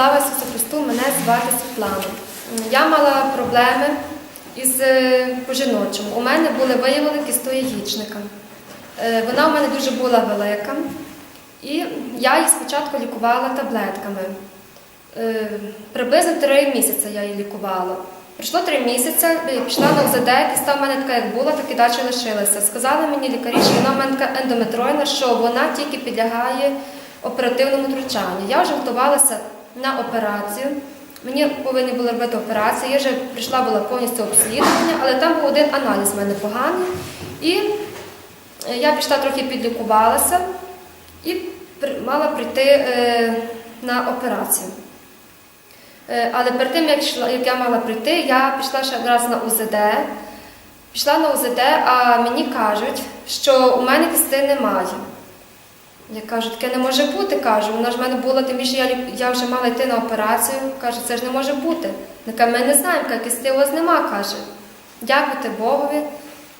Слава Ісусу Христу, мене звати Світлана. Я мала проблеми із е, по-жіночому. У мене були виявлені кісто яєчника. Е, Вона у мене дуже була велика, і я її спочатку лікувала таблетками. Е, Приблизно три місяці я її лікувала. Пройшло три місяці, пішла на УЗД, кіста в мене така, як була, так і далі лишилася. Сказали мені лікарі, що вона в мене така ендометройна, що вона тільки підлягає оперативному втручанню. Я вже готувалася на операцію. Мені повинні були робити операцію. Я вже прийшла була повністю обслідування, але там був один аналіз в мене поганий. І е, я пішла трохи підлікувалася і мала прийти е, на операцію. Е, Але перед тим, як, я мала прийти, я пішла ще раз на УЗД. Пішла на УЗД, а мені кажуть, що у мене кісти немає. Я кажу, таке не може бути, кажу. Вона ж в мене була, тим більше я, я вже мала йти на операцію. Каже, це ж не може бути. Я кажу, ми не знаємо, каже, кисти у вас нема, каже. Дякуйте Богові,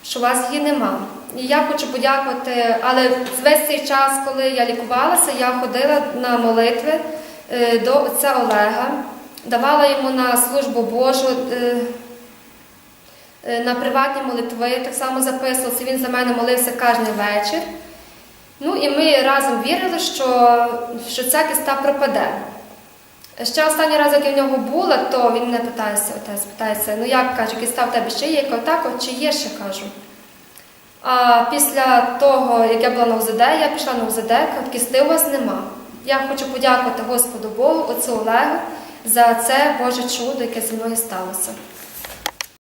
що у вас її нема. І я хочу подякувати, але весь цей час, коли я лікувалася, я ходила на молитви е, до отця Олега, давала йому на службу Божу. е, е, На приватні молитви так само записувався. Він за мене молився кожен вечір. Ну і ми разом вірили, що, що ця кіста пропаде. Ще останній раз, як я в нього була, то він мене питається, отець питається, ну як каже, кіста в тебе ще є? Я так, от чи є ще кажу. А після того, як я була на УЗД, я пішла на УЗД, кажу, кісти у вас нема. Я хочу подякувати Господу Богу, отцю Олегу, за це Боже чудо, яке зі мною сталося.